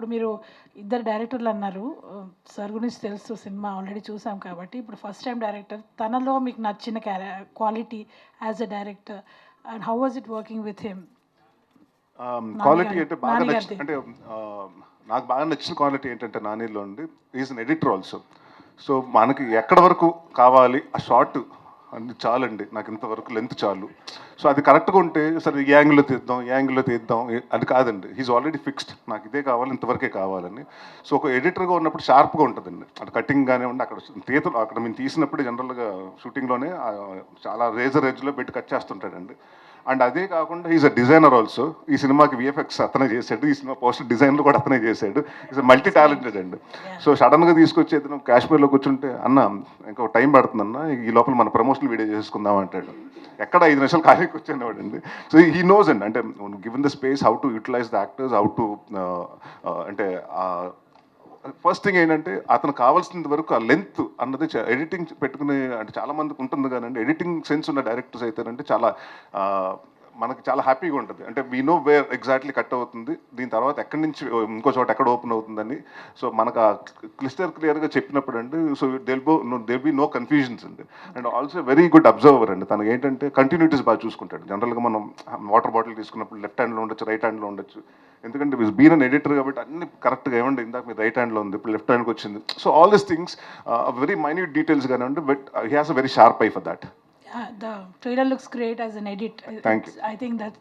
ఇప్పుడు మీరు ఇద్దరు డైరెక్టర్లు అన్నారు. సార్ గురించి తెలుసు సినిమా ఆల్రెడీ చూసాం కాబట్టి. ఇప్పుడు ఫస్ట్ టైం డైరెక్టర్ తనలో మీకు నచ్చిన quality as a director and how was it working with him quality అంటే బాగా అంటే ఆ, నాకు బాగా నచ్చిన క్వాలిటీ ఏంటంటే నానిలో అండి is an editor also so మనకి ఎక్కడ వరకు కావాలి ఆ షార్ట్ అన్ని చాలండి. నాకు ఇంతవరకు లెంత్ చాలు. సో అది కరెక్ట్గా ఉంటే సరే ఈ యాంగిల్లో తీద్దాం ఈ యాంగిల్లో తీద్దాం అది కాదండి. హీస్ ఆల్రెడీ ఫిక్స్డ్ నాకు ఇదే కావాలి ఇంతవరకే కావాలని. సో ఒక ఎడిటర్గా ఉన్నప్పుడు షార్ప్గా ఉంటుందండి. అటు కటింగ్ కానివ్వండి అక్కడ తీతలు అక్కడ మేము తీసినప్పుడు జనరల్గా షూటింగ్లోనే చాలా రేజర్ ఎడ్జ్లో పెట్టి కట్ చేస్తుంటాడండి. అండ్ అదే కాకుండా ఈజ్ అ డిజైనర్ ఆల్సో ఈ సినిమాకి విఎఫ్ఎక్స్ అతనే చేశాడు. ఈ సినిమా పోస్టర్ డిజైన్లు కూడా అతనే చేశాడు. ఈజ్ మల్టీ టాలెంటెడ్ అండి. సో సడన్గా తీసుకొచ్చి ఏదైనా కాశ్మీర్లో కూర్చుంటే అన్న ఇంకో టైం పడుతుంది అన్న. ఈ లోపల మన ప్రమోషనల్ వీడియో చేసుకుందాం అంటాడు. ఎక్కడ ఐదు నిమిషాలు ఖాళీ కూర్చునేవాడు అండి సో హీ నోస్ అండి. అంటే given the space how to utilise the actors how to అంటే ఫస్ట్ థింగ్ ఏంటంటే అతను కావాల్సినంత వరకు ఆ లెంత్ అన్నది ఎడిటింగ్ పెట్టుకునే అంటే చాలా మందికి ఉంటుంది కానీ ఎడిటింగ్ సెన్స్ ఉన్న డైరెక్టర్స్ అయితేనంటే చాలా మనకి చాలా హ్యాపీగా ఉంటుంది. అంటే we know where exactly cut అవుతుంది. దీని తర్వాత ఎక్కడి నుంచి ఇంకో చోట ఎక్కడ ఓపెన్ అవుతుందని. సో మనకు ఆ క్లిస్టర్ క్లియర్గా చెప్పినప్పుడు అండి so there'll be there'll be no confusions అండి. And also very good observer అండి. తనకి ఏంటంటే కంటిన్యూటీస్ బాగా చూసుకుంటాడు. జనరల్గా మనం వాటర్ బాటిల్ తీసుకున్నప్పుడు లెఫ్ట్ హ్యాండ్లో ఉండొచ్చు రైట్ హ్యాండ్లో ఉండొచ్చు. ఎందుకంటే విజ్ బీన్ అన్ ఎడిటర్ కాబట్టి అన్ని కరెక్ట్గా ఏమండి ఇందాక మీరు రైట్ హ్యాండ్లో ఉంది ఇప్పుడు లెఫ్ట్ హ్యాండ్కి వచ్చింది. So all this things very minute details కానివ్వండి but he has a very sharp eye for that Uh, the trailer looks great as an edit. Thank it's, you. I think that